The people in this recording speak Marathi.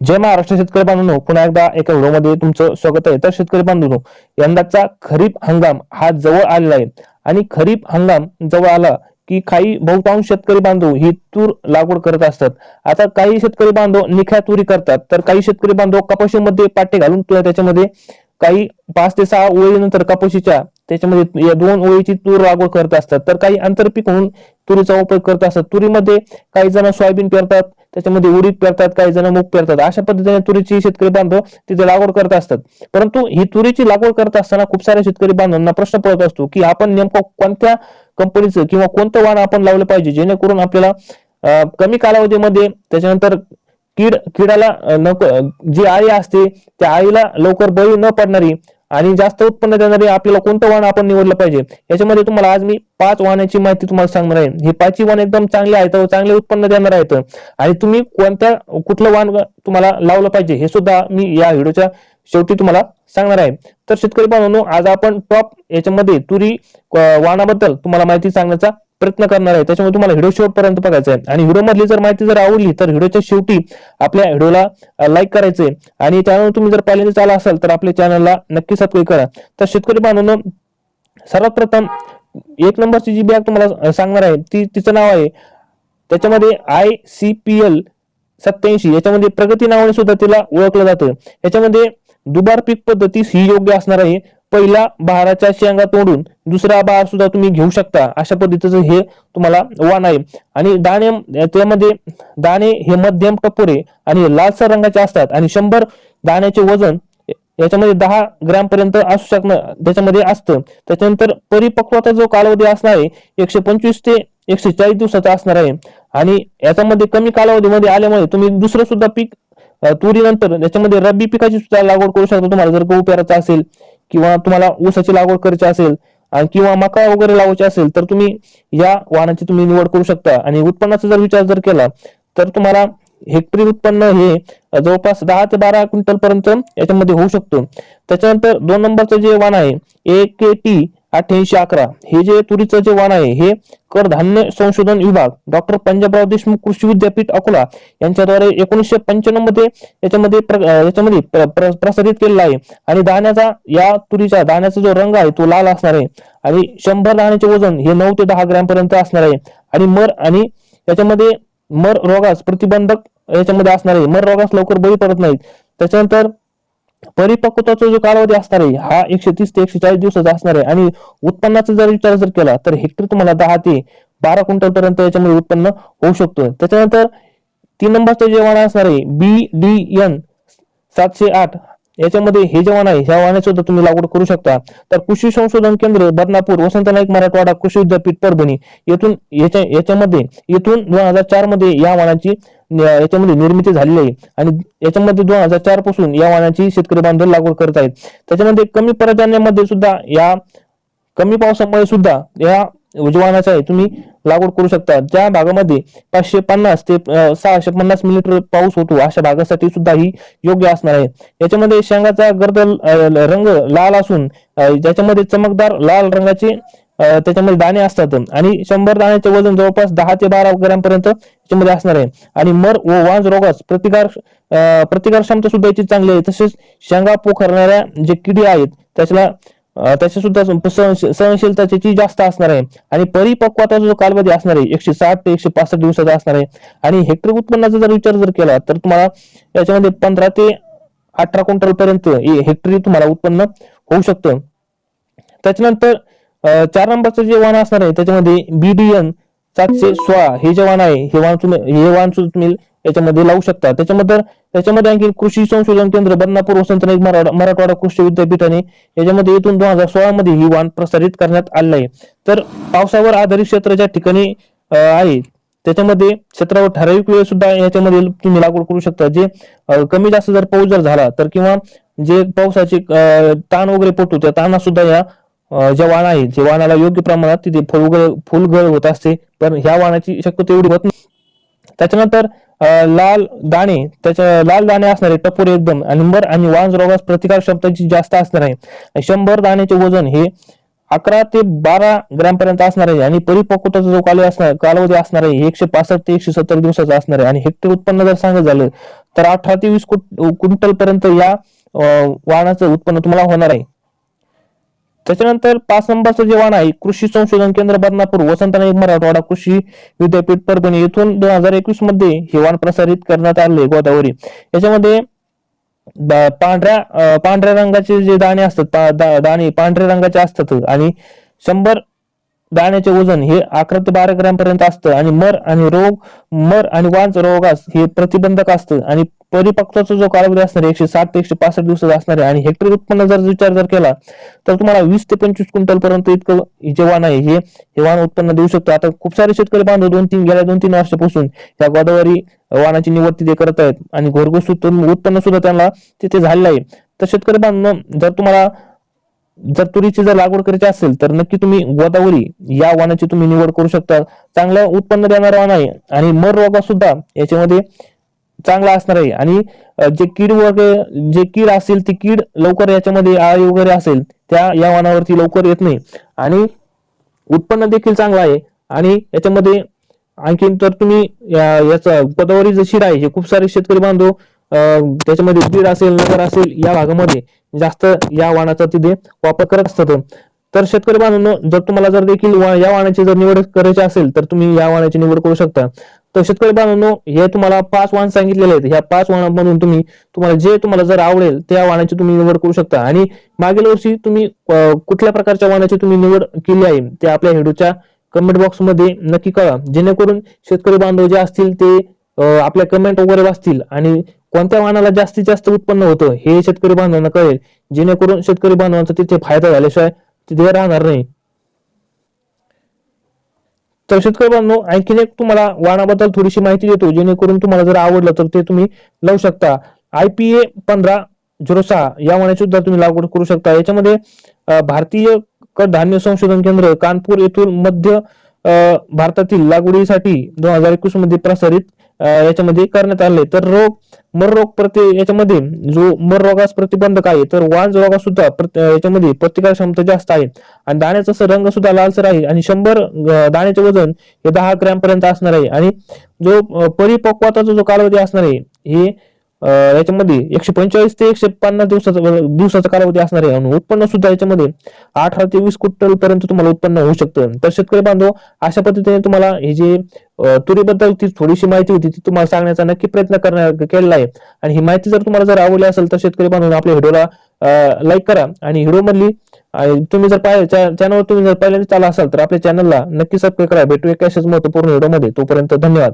जय महाराष्ट्र शेतकरी बांधून पुन्हा एकदा एका व्हिडिओमध्ये तुमचं स्वागत आहे. तर शेतकरी बांधून यंदाचा खरीप हंगाम हा जवळ आलेला आहे. आणि खरीप हंगाम जवळ आला की काही बहुतांश शेतकरी बांधव ही तूर लागवड करत असतात. आता काही शेतकरी बांधव निख्या तुरी करतात. तर काही शेतकरी बांधव कपाशीमध्ये पाटे घालून किंवा त्याच्यामध्ये काही पाच ते सहा ओळीनंतर कपाशीच्या त्याच्यामध्ये या दोन ओळीची तूर लागवड करत असतात. तर काही आंतरपीक म्हणून तुरीचा उपयोग करत असतात. तुरीमध्ये काही जण सोयाबीन पेरतात त्याच्यामध्ये उडीद पेरतात काही जण मूग पेरतात. अशा पद्धतीने तुरीची शेतकरी बांधव तिथे लागवड करत असतात. परंतु ही तुरीची लागवड करत असताना खूप साऱ्या शेतकरी बांधवांना प्रश्न पडत असतो की आपण नेमकं कोणत्या कंपनीचं किंवा कोणतं वाण आपण लावलं पाहिजे जेणेकरून आपल्याला कमी कालावधीमध्ये त्याच्यानंतर कीड किडाला नको जी आई असते त्या आईला लवकर बळी न पडणारी आणि जास्त उत्पन्न देणारे आपल्याला कोणतं वाहन आपण निवडलं पाहिजे? याच्यामध्ये तुम्हाला आज मी पाच वाहनाची माहिती तुम्हाला सांगणार आहे. हे पाचही वाहन एकदम चांगले आहेत व चांगले उत्पन्न देणार आहेत. आणि तुम्ही कोणत्या कुठलं वाहन तुम्हाला लावलं पाहिजे हे सुद्धा मी या व्हिडिओच्या शेवटी तुम्हाला सांगणार आहे. तर शेतकरी बांधवांनो आज आपण टॉप याच्यामध्ये तुरी वाहनाबद्दल तुम्हाला माहिती सांगण्याचा प्रयत्न करणार आहे. त्याच्यामुळे तुम्हाला व्हिडिओ शेवटपर्यंत बघायचा आहे आणि व्हिडिओ मधली जर माहिती जर आवडली तर व्हिडिओच्या शेवटी आपल्या व्हिडिओला लाईक करायचंय. आणि त्यानंतर तुम्ही जर पहिल्यांदा चालला असाल तर आपल्या चॅनलला नक्की सबस्क्राईब करा. तर शेतकरी बांधवांनो सर्वात प्रथम एक नंबरची जी बॅग तुम्हाला सांगणार आहे ती तिचं नाव आहे. त्याच्यामध्ये आय सी पी एल सत्याऐंशी याच्यामध्ये प्रगती नावाने सुद्धा तिला ओळखलं जातं. याच्यामध्ये दुबार पीक पद्धती ही योग्य असणार आहे. पहिला बहाराच्या शेंगा तोडून दुसरा बहार सुद्धा तुम्ही घेऊ शकता. अशा पद्धतीचं हे तुम्हाला वाण आहे. आणि दाणे त्यामध्ये दाणे हे मध्यम टपोरे आणि लालसर रंगाचे असतात. आणि शंभर दाण्याचे वजन याच्यामध्ये दहा ग्रॅम पर्यंत असू शकणं त्याच्यामध्ये असतं. त्याच्यानंतर परिपक्वता जो कालावधी असणार आहे एकशे पंचवीस ते एकशे चाळीस दिवसाचा असणार आहे. आणि याच्यामध्ये कमी कालावधीमध्ये आल्यामुळे तुम्ही दुसरं सुद्धा पीक तुरीनंतर याच्यामध्ये रब्बी पिकाची सुद्धा लागवड करू शकता. तुम्हाला जर गहू पेरायचा असेल किंवा तुम्हाला ऊसाची लागवड करायची असेल आणि किंवा मका वगैरे लावायची असेल तर तुम्ही या वाहनाची तुम्ही निवड करू शकता. आणि उत्पन्नाचा जर विचार जर केला तर तुम्हाला हेक्टरी उत्पन्न हे जवळपास दहा ते बारा क्विंटल पर्यंत याच्यामध्ये होऊ शकतो. त्याच्यानंतर दोन नंबरचं जे वाहन आहे ए के टी अठ्ठ्याऐंशी अकरा. हे जे तुरीचं जे वाण आहे हे कडधान्य संशोधन विभाग डॉक्टर पंजाबराव देशमुख कृषी विद्यापीठ अकोला यांच्याद्वारे एकोणीसशे पंच्याण्णवमध्ये याच्यामध्ये प्र- याच्यामध्ये प्र- प्र- प्रसारित केलेला आहे. आणि दाण्याचा या तुरीचा दाण्याचा जो रंग आहे तो लाल असणार आहे. आणि शंभर दाण्याचे वजन हे नऊ ते दहा ग्रॅम पर्यंत असणार आहे. आणि मर आणि याच्यामध्ये मर रोगास प्रतिबंधक याच्यामध्ये असणार आहे. मर रोगास लवकर बळी पडत नाहीत. त्याच्यानंतर परिपक्वताचा जो कालावधी असणार आहे हा एकशे तीस ते एकशे चाळीस दिवसाचा असणार आहे. आणि उत्पन्नाचा जर विचार जर केला तर हेक्टर तुम्हाला दहा ते बारा क्विंटल पर्यंत याच्यामध्ये उत्पन्न होऊ शकतो. त्याच्यानंतर तीन नंबरचं जे वाण असणार आहे बी डी एन सातशे आठ याच्यामध्ये हे जे वाण आहे ह्या वाणाची सुद्धा तुम्ही लागवड करू शकता. तर कृषी संशोधन केंद्र बदनापूर वसंत नाईक मराठवाडा कृषी विद्यापीठ परभणी येथून याच्या याच्यामध्ये येथून दोन हजार चारमध्ये या वाणाची याच्यामध्ये निर्मिती झालेली आहे. आणि याच्यामध्ये दोन हजार चारपासून या वाणाची शेतकरी बांधव लागवड करत आहेत. त्याच्यामध्ये कमी पर्जन्यामध्ये सुद्धा या कमी पावसामुळे सुद्धा या उजवानाचा आहे. तुम्ही लागवड करू शकता ज्या भागामध्ये पाचशे पन्नास ते सहाशे पन्नास मिलीमीटर पाऊस होतो अशा भागासाठी सुद्धा ही योग्य असणार आहे. याच्यामध्ये शेंगाचा गर्द रंग लाल असून ज्याच्यामध्ये चमकदार लाल रंगाचे त्याच्यामध्ये दाणे असतात. आणि शंभर दाण्याचे वजन जवळपास दहा ते बारा ग्रॅम पर्यंत याच्यामध्ये असणार आहे. आणि मर व वांज रोगास प्रतिकार प्रतिकार क्षमता सुद्धा याची चांगली आहे. तसेच शेंगा पोखरणाऱ्या जे किडी आहेत त्याच्याला त्याची सुद्धा सहनशीलताची सहनशीलता जास्त असणार आहे. आणि परिपक्वता जो कालावधी असणार आहे एकशे साठ ते एकशे पासष्ट दिवसाचा असणार आहे. आणि हेक्टर उत्पन्नाचा जर विचार जर केला तर तुम्हाला याच्यामध्ये पंधरा ते अठरा क्विंटल पर्यंत हेक्टरी तुम्हाला उत्पन्न होऊ शकतं. त्याच्यानंतर चार नंबरचं जे वाहन असणार आहे त्याच्यामध्ये बीडीएन सातशे सोळा हे जे वाहन आहे हे वाहन तुम्ही हे वाहन सुद्धा तुम्ही याच्यामध्ये लावू शकता. त्याच्यामध्ये त्याच्यामध्ये आणखी कृषी संशोधन केंद्र बदनापूर वसंत मराठवाडा कृषी विद्यापीठाने याच्यामध्ये येथून दोन हजार सोळा मध्ये ही वाण प्रसारित करण्यात आलेलं आहे. तर पावसावर आधारित क्षेत्र ज्या ठिकाणी आहे त्याच्यामध्ये क्षेत्रावर ठराविक वेळ सुद्धा याच्यामध्ये तुम्ही लागवड करू शकता. जे कमी जास्त जर पाऊस जर झाला तर किंवा जे पावसाचे ताण वगैरे पडतो त्या ताणात सुद्धा या ज्या वाण आहे जे वाणाला योग्य प्रमाणात तिथे फुलगळ फुलगळ होत असते. पण ह्या वाणाची शक्यतो एवढी होत नाही. त्याच्यानंतर लाल दाणे त्याच्या लाल दाणे असणारे टपोर एकदम नंबर आणि वांज रोगास प्रतिकार क्षमताची जास्त असणार आहे. शंभर दाण्याचे वजन हे अकरा ते बारा ग्रॅमपर्यंत असणार आहे. आणि परिपक्वताचा जो कालावधी असणार कालावधी असणार आहे एकशे पासष्ट ते एकशे सत्तर दिवसाचा असणार आहे. आणि हेक्टर उत्पन्न जर सांगत झालं तर अठरा ते वीस क्विंटल पर्यंत या वाहनाचं उत्पन्न तुम्हाला होणार आहे. त्याच्यानंतर पाच नंबरचं जे वाहन आहे कृषी संशोधन केंद्र बदनापूर वसंत नाईक मराठवाडा कृषी विद्यापीठ परभणी येथून दोन हजार एकवीसमध्ये हे वाहन प्रसारित करण्यात आले गोदावरी. याच्यामध्ये पांढऱ्या पांढऱ्या रंगाचे जे दाणे असतात पा- दा- दाणे पांढऱ्या रंगाचे असतात आणि शंभर दाण्याचे वजन हे अकरा ते बारा ग्रॅम पर्यंत असतं आणि मर आणि रोग मर आणि वांच रोगास हे प्रतिबंधक असतं. आणि परिपक्वाचा जो कालावधी असणार एकशे साठ ते एकशे पासष्ट दिवसाचा असणार आहे. आणि हेक्टर उत्पन्न जर विचार जर केला तर तुम्हाला वीस ते पंचवीस क्विंटल पर्यंत इतकं जे वाण आहे. हे हे वाण उत्पन्न देऊ शकतो. आता खूप सारे शेतकरी बांधव दोन तीन गेल्या दोन तीन वर्षापासून या गोदावरी वाहनाची निवड तिथे करत आहेत आणि घरगुती उत्पन्न सुद्धा त्यांना तिथे झालेलं आहे. तर शेतकरी बांधव जर तुम्हाला जर तुरीची जर लागवड करायची असेल तर नक्की तुम्ही गोदावरी या वाणाची तुम्ही निवड करू शकता. चांगलं उत्पन्न देणारा वाण आहे आणि मर रोगा सुद्धा याच्यामध्ये चांगला असणार आहे. आणि जे कीड वगैरे जे कीड असेल ती कीड लवकर याच्यामध्ये आळी वगैरे असेल त्या या वाहनावरती लवकर येत नाही. आणि उत्पन्न देखील चांगलं आहे. आणि याच्यामध्ये आणखीन तर तुम्ही याचा गोदावरी जे शिड आहे हे खूप सारे शेतकरी बांधव त्याच्यामध्ये बीड असेल नगर असेल या भागामध्ये जास्त या वाहनाचा तिथे वापर करत असतात. तर शेतकरी बांधवांनो जर तुम्हाला जर देखील वा- या वाहनाची जर निवड करायची असेल तर तुम्ही या वाहनाची निवड करू शकता. तर शेतकरी बांधवांनो हे तुम्हाला पाच वाहन सांगितलेले आहेत. ह्या पाच वाहनांमधून तुम्ही तुम्हाला जे तुम्हाला जर आवडेल त्या वाहनाची तुम्ही निवड करू शकता. आणि मागील वर्षी तुम्ही कुठल्या प्रकारच्या वाहनाची तुम्ही निवड केली आहे ते आपल्या व्हिडिओच्या कमेंट बॉक्समध्ये नक्की कळा जेणेकरून शेतकरी बांधव जे असतील ते आपल्या कमेंट वगैरे वाचतील आणि कोणत्या वाहनाला जास्तीत जास्त उत्पन्न होतं हे शेतकरी बांधवांना कळेल. जेणेकरून शेतकरी बांधवांचा तिथे फायदा झाल्याशिवाय तिथे राहणार नाही. तर शेतकरी बांधव आणखीन एक तुम्हाला वाहनाबद्दल थोडीशी माहिती देतो. जेणेकरून तुम्हाला जर आवडलं तर ते तुम्ही लावू शकता. आय पी ए पंधरा झिरो सहा या वाहनाची सुद्धा तुम्ही लागवड करू शकता. याच्यामध्ये भारतीय कडधान्य संशोधन केंद्र कानपूर येथून मध्य भारतातील लागवडीसाठी दोन हजार एकवीसमध्ये प्रसारित याच्यामध्ये करण्यात आले. तर रोग मर रोग प्रति याच्यामध्ये जो मर रोगास प्रतिबंधक आहे तर वांज रोगास सुद्धा प्रत- याच्यामध्ये प्रतिकार क्षमता जास्त आहे. आणि दाण्याचा रंग सुद्धा लालसर आहे आणि शंभर दाण्याचे वजन हे दहा ग्रॅम पर्यंत असणार आहे. आणि जो परिपक्वताचा जो कालावधी असणार आहे हे याच्यामध्ये एकशे पंचेचाळीस ते एकशे पन्नास दिवसाचा दिवसाचा कालावधी असणार आहे. आणि उत्पन्न सुद्धा याच्यामध्ये अठरा ते वीस क्विंटल पर्यंत तुम्हाला उत्पन्न होऊ शकतं. तर शेतकरी बांधव अशा पद्धतीने तुम्हाला हे जे तुरीबद्दल ती थोडीशी माहिती होती ती तुम्हाला सांगण्याचा नक्की प्रयत्न करणार केलेला आहे. आणि ही माहिती जर तुम्हाला जर आवडली असेल तर शेतकरी बांधव आपल्या व्हिडिओला लाईक करा. आणि व्हिडिओ मधली तुम्ही जर पाहिजे चॅनलवर तुम्ही जर पहिल्यांदा चाला असाल तर आपल्या चॅनलला नक्की सबस्क्राईब करा. भेटू एका अशाच महत्त्वपूर्ण व्हिडिओमध्ये. तोपर्यंत धन्यवाद.